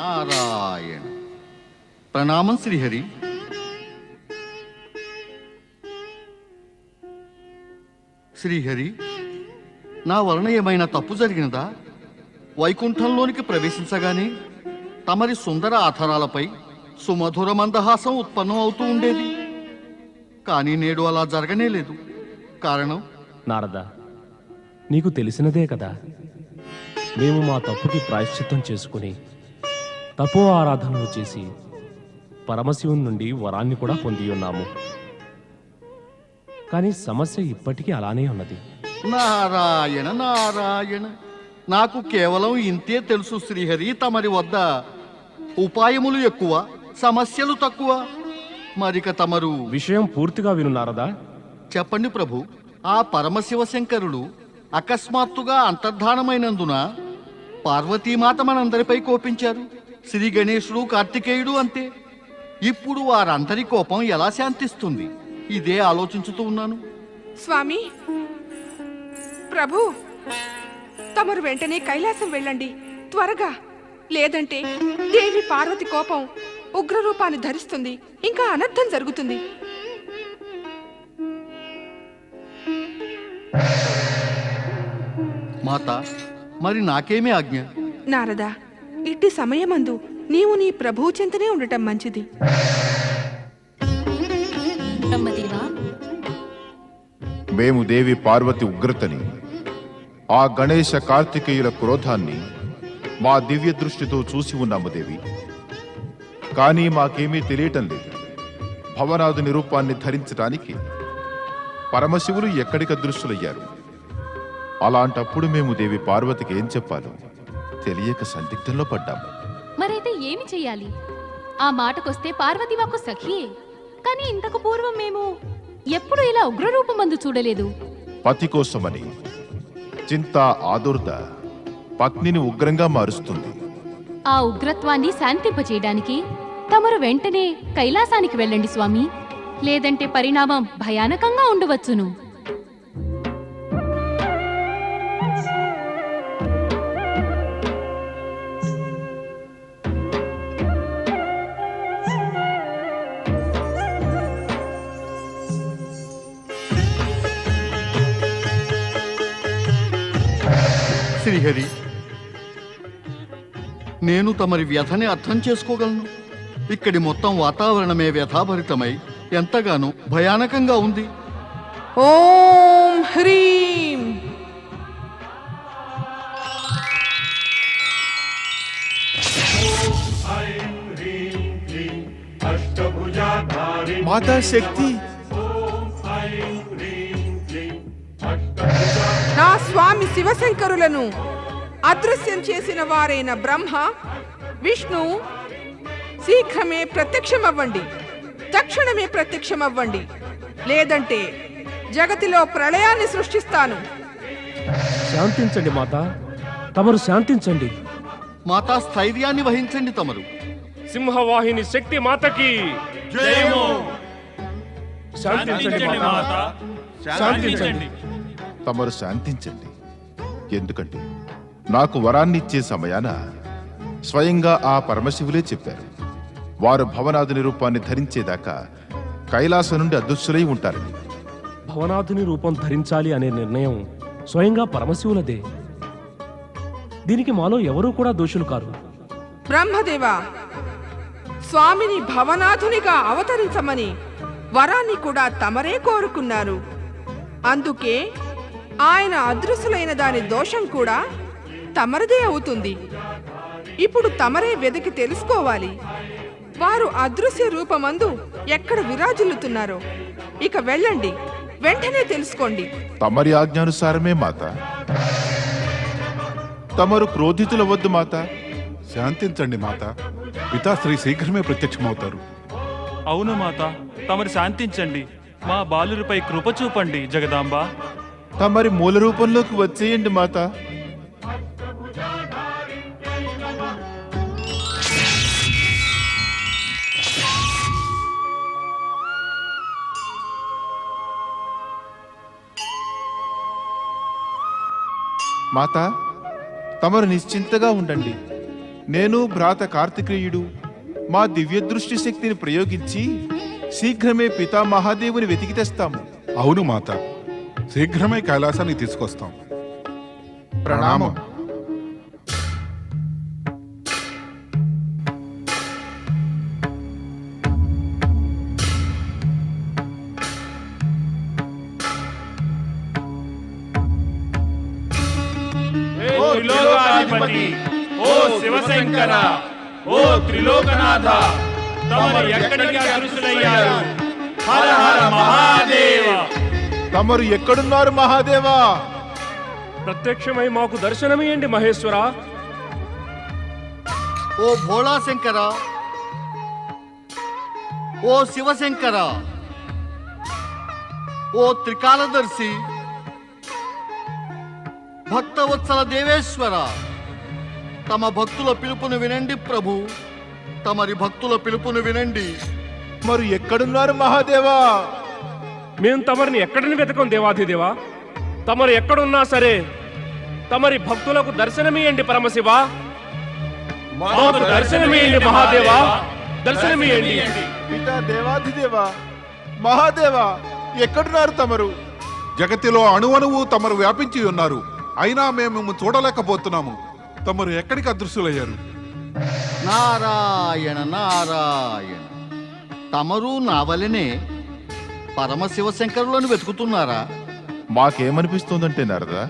నారాయణ ప్రణామం శ్రీహరి శ్రీహరి నా వలన ఏమైనా తప్పు జరిగినదా వైకుంఠంలోనికి ప్రవేశించగానే తమరి సుందర ఆధారాలపై సుమధుర మందహాసం ఉత్పన్నం అవుతూ ఉండేది కానీ నేడు అలా జరగనే లేదు కారణం నారద నీకు తెలిసినదే కదా మేము మా తప్పుకి ప్రాయశ్చిత్తం చేసుకుని తపో ఆరాధనలు చేసి పరమశివుని నుండి వరాన్ని కూడా పొంది ఉన్నాము. కానీ సమస్య ఇప్పటికీ అలానే ఉన్నది. నారాయణ నారాయణ నాకు కేవలం ఇంతే తెలుసు శ్రీహరి తమరి వద్ద. ఉపాయములు ఎక్కువ సమస్యలు తక్కువ. మరిక తమరు విషయం పూర్తిగా విను నారదా. చెప్పండి ప్రభు ఆ పరమశివ శంకరుడు అకస్మాత్తుగా అంతర్ధానమైనందున పార్వతీమాత మనందరిపై కోపించారు. శ్రీ గణేశుడు కార్తికేయుడు అంతే. ఇప్పుడు వారందరి కోపం ఎలా శాంతిస్తుంది? ఇదే ఆలోచించుతూ ఉన్నాను. స్వామి ప్రభు తమరు వెంటనే కైలాసం వెళ్ళండి. త్వరగా. లేదంటే దేవి పార్వతి కోపం ఉగ్రరూపాన్ని ధరిస్తుంది. ఇంకా అనర్థం జరుగుతుంది. మాత మరి నాకేమీ ఆజ్ఞ? నారదా ఇట్టి సమయమందు నీవు నీ ప్రభువు చెంతనే ఉండటం మంచిది. మేము దేవి పార్వతి ఉగ్రతని ఆ గణేశ కార్తికేయుల క్రోధాన్ని మా దివ్య దృష్టితో చూసి ఉన్నాము దేవి. కానీ మాకేమీ తెలియటం లేదు. భవనాథుని రూపాన్ని ధరించటానికి పరమశివులు ఎక్కడికి దృశ్యులయ్యారు అలాంటప్పుడు మేము దేవి పార్వతికి ఏం చెప్పాలో? తెలియక సందిగ్ధంలో పడ్డాము. మరైతే ఏమి చెయ్యాలి? ఆ మాటకొస్తే పార్వతి వాకు సఖియే. కానీ ఇంతకు పూర్వం మేము ఎప్పుడు ఇలా ఉగ్రరూపమందు చూడలేదు. పతి కోసమని చింత ఆదుర్ద పత్నిని ఉగ్రంగా మారుస్తుంది. ఆ ఉగ్రత్వాన్ని శాంతింపచేయడానికి తమరు వెంటనే కైలాసానికి వెళ్ళండి స్వామి. లేదంటే పరిణామం భయానకంగా ఉండవచ్చును. శ్రీహరి నేను తమరి వ్యధని అర్థం చేసుకోగలను. ఇక్కడి మొత్తం వాతావరణమే వ్యథాభరితమై ఎంతగానో భయానకంగా ఉంది. ఓం హ్రీం! మాతా శక్తి. నా స్వామి శివశంకరులను అదృశ్యం చేసిన వారైన బ్రహ్మ విష్ణు శీఘ్రమే ప్రత్యక్షమవ్వండి. తక్షణమే ప్రత్యక్షమవ్వండి. లేదంటే జగతిలో ప్రళయాన్ని సృష్టిస్తాను. శాంతించండి మాత. తమరు శాంతించండి. మాతా స్థైర్యాన్ని వహించండి తమరు. సింహవాహిని శక్తి మాతకి శాంతించండి మాత. శాంతించండి. తమరు శాంతించండి. ఎందుకంటే నాకు వరాన్ని ఇచ్చే సమయాన స్వయంగా ఆ పరమశివులే చెప్పారు. వారు భవనాథుని రూపాన్ని ధరించేదాకా కైలాసం నుండి అదృశ్యులై ఉంటారని భవనాథుని రూపం ధరించాలి అనే నిర్ణయం స్వయంగా పరమశివులదే. దీనికి మాలో ఎవరూ కూడా దోషులు కారు. బ్రహ్మదేవా స్వామిని భవనాథునిగా అవతరించమని వరాన్ని కూడా తమరే కోరుకున్నారు. అందుకే ఆయన అదృశ్యులైన దాని దోషం కూడా తమరిదే అవుతుంది. ఇప్పుడు తమరే వెతికి తెలుసుకోవాలి. వారు అదృశ్య రూపమందు ఎక్కడ విరాజిల్లుతున్నారో. ఇక వెళ్ళండి. వెంటనే తెలుసుకోండి. తమరి ఆజ్ఞానుసారమే మాత. తమరు క్రోధితులవద్దు మాత. శాంతించండి మాత. పితాశ్రీ శీఘ్రమే ప్రత్యక్షమవుతారు. అవును మాత. తమరు శాంతించండి. మా బాలురిపై కృప చూపండి జగదాంబ. తమరి మూల రూపంలోకి వచ్చేయండి మాత. మాత తమరు నిశ్చింతగా ఉండండి. నేను భ్రాత కార్తికేయుడు. మా దివ్య దృష్టి శక్తిని ప్రయోగించి శీఘ్రమే పితా మహాదేవుని వెతికి తెస్తాము. అవును మాత. శీఘ్రమే కైలాసాన్ని తీసుకొస్తాం. ప్రణామం. త్రిలోకాధిపతి ఓ శివశంకర. ఓ త్రిలోకనాథ. తమరు ఎక్కడికి అదృశ్యులయ్యారు? హర హర మహాదేవ. తమరు ఎక్కడున్నారు మహాదేవా? ప్రత్యక్షమై మాకు దర్శనమియండి మహేశ్వరా. ఓ భోళా శంకర ఓ శివశంకర. ఓ త్రికాలదర్శి. భక్తవత్సల దేవేశ్వర. తమ భక్తుల పిలుపును వినండి ప్రభు. తమరి భక్తుల పిలుపును వినండి. మరి ఎక్కడున్నారు మహాదేవా? మేము తమరిని ఎక్కడిని వెతకం దేవాధిదేవా? తమరు ఎక్కడున్నా సరే తమరి భక్తులకు దర్శనమియండి పరమశివ. మాకు దర్శనమియండి మహాదేవా. దర్శనమియండి. పితా దేవాధిదేవా మహాదేవా ఎక్కడున్నారు తమరు? జగతిలో అణువణువు తమరు వ్యాపించి ఉన్నారు. అయినా మేము చూడలేకపోతున్నాము. తమరు ఎక్కడికి అదృశ్యులయ్యారు? నారాయణ నారాయణ. తమరు నా వలనే పరమశివ శంకరులను వెతుకుతున్నారా? మాకేమనిపిస్తోందంటే నారదా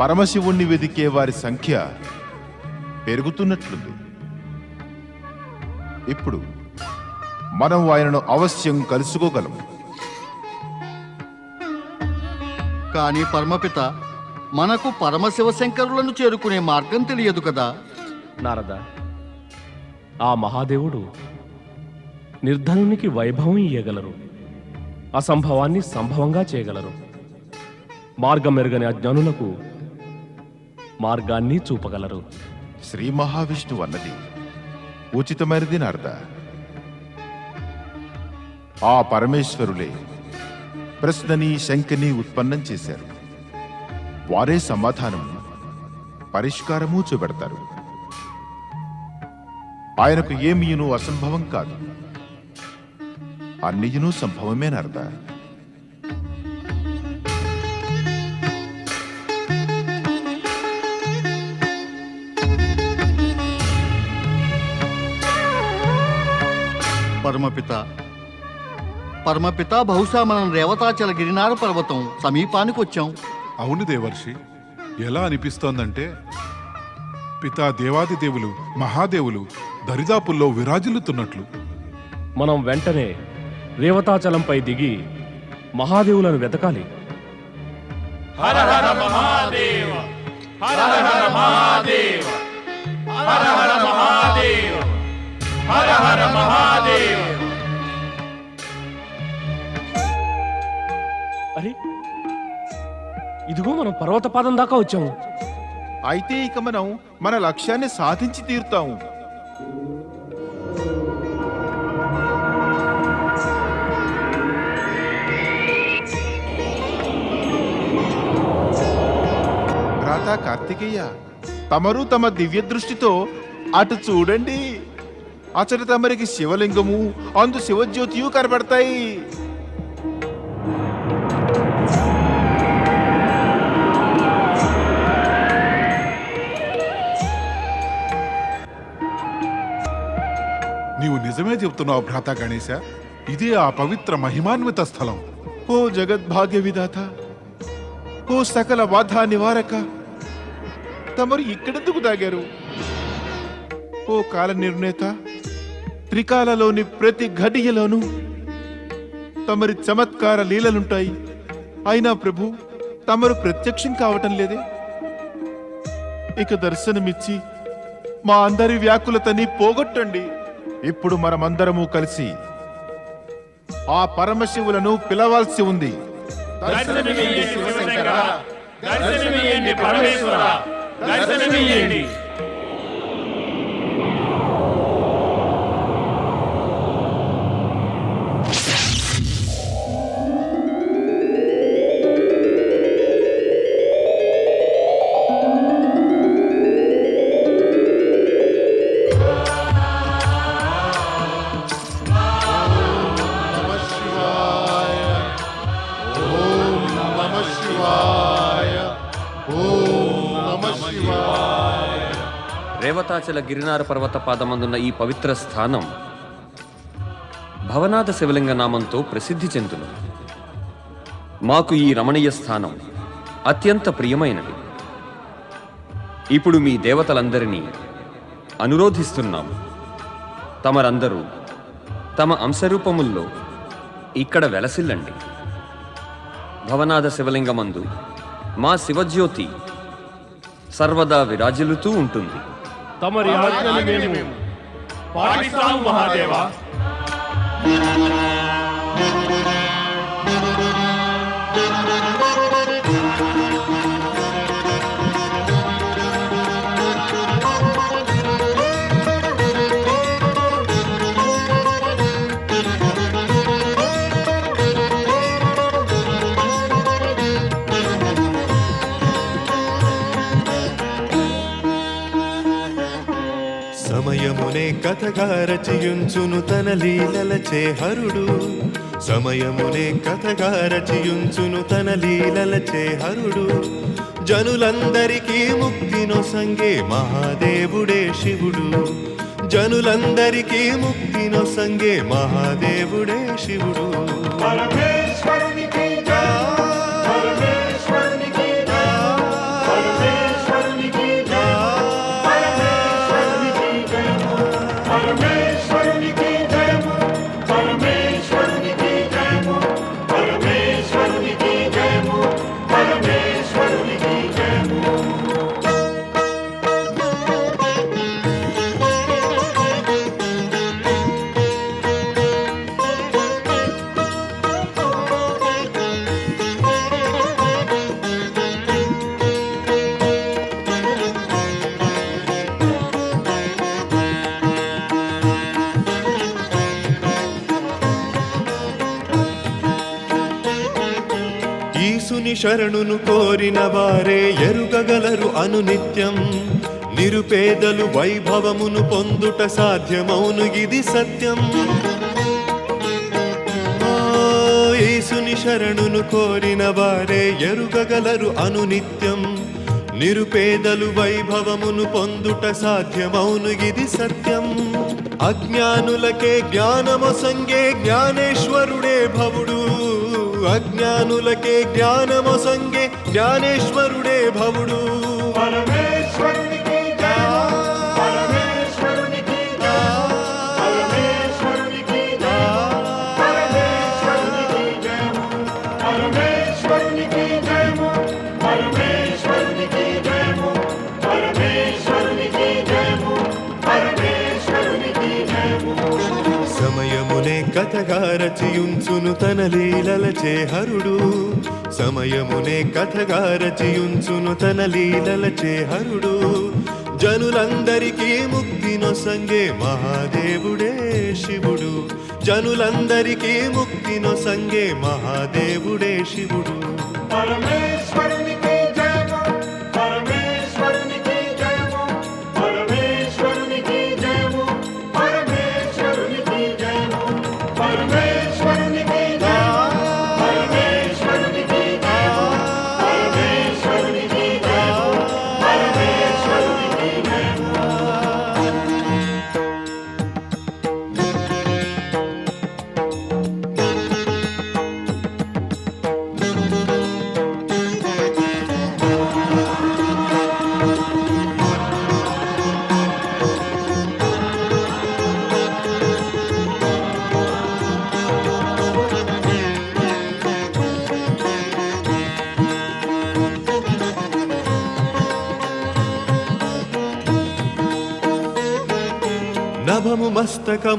పరమశివుణ్ణి వెదికే వారి సంఖ్య పెరుగుతున్నట్లుంది. ఇప్పుడు మనం ఆయనను అవశ్యం కలుసుకోగలం కానీ పరమపిత మనకు పరమశివ శంకరులను చేరుకునే మార్గం తెలియదు కదా. నారద ఆ మహాదేవుడు నిర్ధనునికి వైభవం ఇయ్యగలరు. అసంభవాన్ని సంభవంగా చేయగలరు. మార్గం మెరుగని అజ్ఞానులకు మార్గాన్ని చూపగలరు. శ్రీ మహావిష్ణువు అన్నది ఉచితమైనది నారద. ఆ పరమేశ్వరులే ప్రశ్నని శంకని ఉత్పన్నం చేశారు. వారే సమాధానం పరిష్కారము చూపెడతారు. ఆయనకు ఏమీయును అసంభవం కాదు. అన్నియును సంభవమే పరమపిత పరమపిత బహుశా మనం రేవతాచల గిరినార పర్వతం సమీపానికి వచ్చాం అవును దేవర్షి. ఎలా అనిపిస్తోందంటే పితా దేవాది దేవులు మహాదేవులు దరిదాపుల్లో విరాజిల్లుతున్నట్లు. మనం వెంటనే రేవతాచలంపై దిగి మహాదేవులను వెతకాలి. హర హర మహాదేవ హర హర మహాదేవ హర హర మహాదేవ. పర్వత పాదం దాకా వచ్చాము. అయితే ఇక మనం మన లక్ష్యాన్ని సాధించి తీరుతాము. భ్రాత కార్తికేయ తమరు తమ దివ్య దృష్టితో అటు చూడండి. అచట తమరికి శివలింగము అందు శివజ్యోతియు కనబడతాయి నీవు చెప్తున్నావు భ్రాత గణేశ? ఇదే ఆ పవిత్ర మహిమాన్విత స్థలం. ఓ జగద్భాగ్య విధాత ఓ సకల బాధ నివారక. తమరు ఇక్కడెందుకు దాగారు? ఓ కాల నిర్ణేత త్రికాలలోని ప్రతి ఘడియలోనూ తమరి చమత్కార లీలలుంటాయి. అయినా ప్రభు తమరు ప్రత్యక్షం కావటం లేదే. ఇక దర్శనమిచ్చి మా అందరి వ్యాకులతని పోగొట్టండి. ఇప్పుడు మనమందరము కలిసి ఆ పరమశివులను పిలవాల్సి ఉంది. దర్శనమియ్యండి శివశంకర. దర్శనమియ్యండి పరమేశ్వర. దర్శనమియ్యండి. రేవతాచల గిరినార పర్వత పాదమందున్న ఈ పవిత్ర స్థానం భవనాథ శివలింగ నామంతో ప్రసిద్ధి చెందును. మాకు ఈ రమణీయ స్థానం అత్యంత ప్రియమైనది. ఇప్పుడు మీ దేవతలందరినీ అనురోధిస్తున్నాము. తమరందరూ తమ అంశరూపముల్లో ఇక్కడ వెలసిల్లండి. భవనాథ శివలింగమందు మా శివజ్యోతి సర్వదా విరాజిల్లుతూ ఉంటుంది. తమరి ఆజ్ఞని మేము పాటిస్తాము మహాదేవా సమయమునే కథగా రచయించును తన లీలలచే హరుడు సమయమునే కథగా రచయించును తన లీలలచే హరుడు జనులందరికీ ముక్తిను సంగే మహాదేవుడే శివుడు. జనులందరికీ ముక్తిను సంగే మహాదేవుడే శివుడు. శరణును కోరిన వారే ఎరుగగలరు అనునిత్యం. నిరుపేదలు వైభవమును పొందుట సాధ్యమౌను ఇది సత్యం. యేసుని శరణును కోరిన వారే ఎరుగగలరు అనునిత్యం. నిరుపేదలు వైభవమును పొందుట సాధ్యమౌను ఇది సత్యం. అజ్ఞానులకే జ్ఞానమొసంగే జ్ఞానేశ్వరుడే భవుడు. అజ్ఞానులకే జ్ఞానమొసంగే జ్ఞానేశ్వరుడే భవుడు. పరమేశ్వరుడే కథగా రచయించును తన లీలలచే హరుడు సమయమునే కథగా రచయించును తన లీలలచే హరుడు జనులందరికీ ముక్తినొసంగే మహాదేవుడే శివుడు. జనులందరికీ ముక్తినొసంగే మహాదేవుడే శివుడు. పరమేశ్వరునికే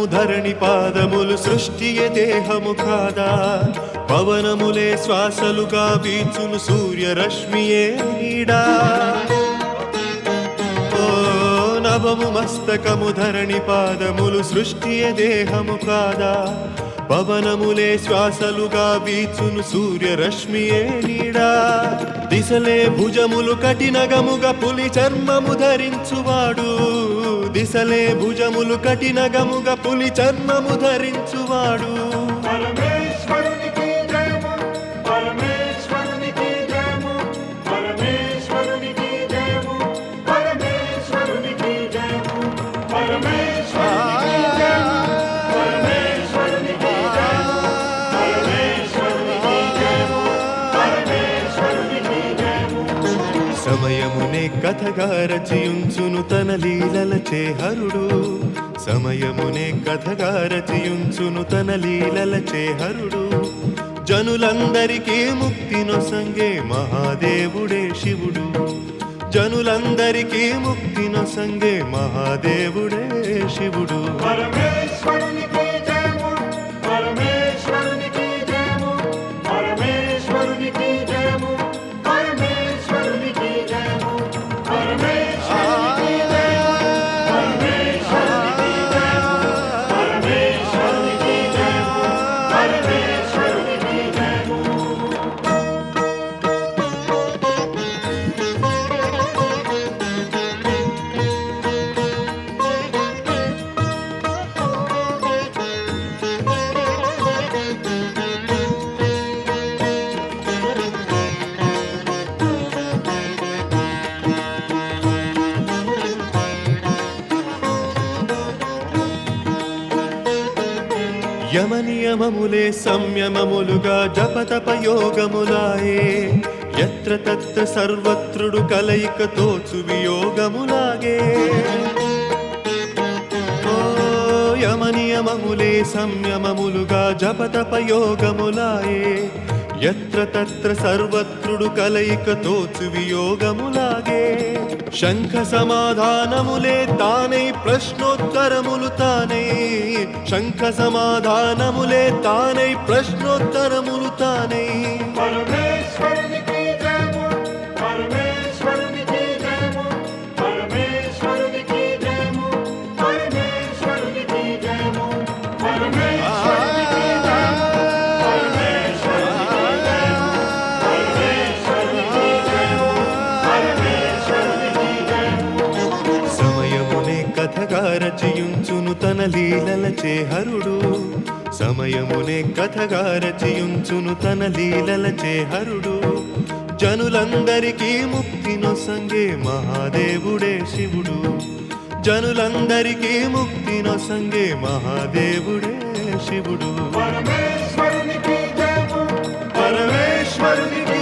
పవనము ధరణి పాదములు సృష్టియే దేహము కాదా? పవనములే శ్వాసలుగా వీచును సూర్యరశ్మియే నీడా? నవము మస్తకము ధరణి పాదములు సృష్టియే దేహము కాదా? పవనములే శ్వాసలుగా వీచును సూర్యరశ్మియే నీడా? దిశలే భుజములు కఠినగముగా పులి చర్మము ధరించువాడు. దిశలే భుజములు కఠినగముగ పులి చర్మము ధరించువాడు. కథగా రచయుంచును తన లీలల చేహరుడు. సమయమునే కథగా రచయుంచును తన లీలల చేహరుడు. జనులందరికీ ముక్తినొసంగే మహాదేవుడే శివుడు. జనులందరికీ ముక్తినొసంగే మహాదేవుడే శివుడు. యమనియమములే సంయమములుగా జపతపయోగములాయే. ఎత్ర తత్ర సర్వత్రుడు కలయిక తోచు వియోగములాగే. యమనియమములే సంయమములుగా జపతపయోగములాయే. ఎత్ర తత్ర సర్వత్రుడు కలయిక తోచు వియోగములాగే. శంఖ సమాధానములే తానై ప్రశ్నోత్తరములు తానై. శంఖ సమాధానములే తానై ప్రశ్నోత్తరములు తానై. తన లీలల చేహరుడు. సమయమునే కథగా రచయించును తన లీలల చేహరుడు. జనులందరికీ ముక్తి మహాదేవుడే శివుడు. జనులందరికీ ముక్తి నొసంగే మహాదేవుడే శివుడు. పరమేశ్వరునికి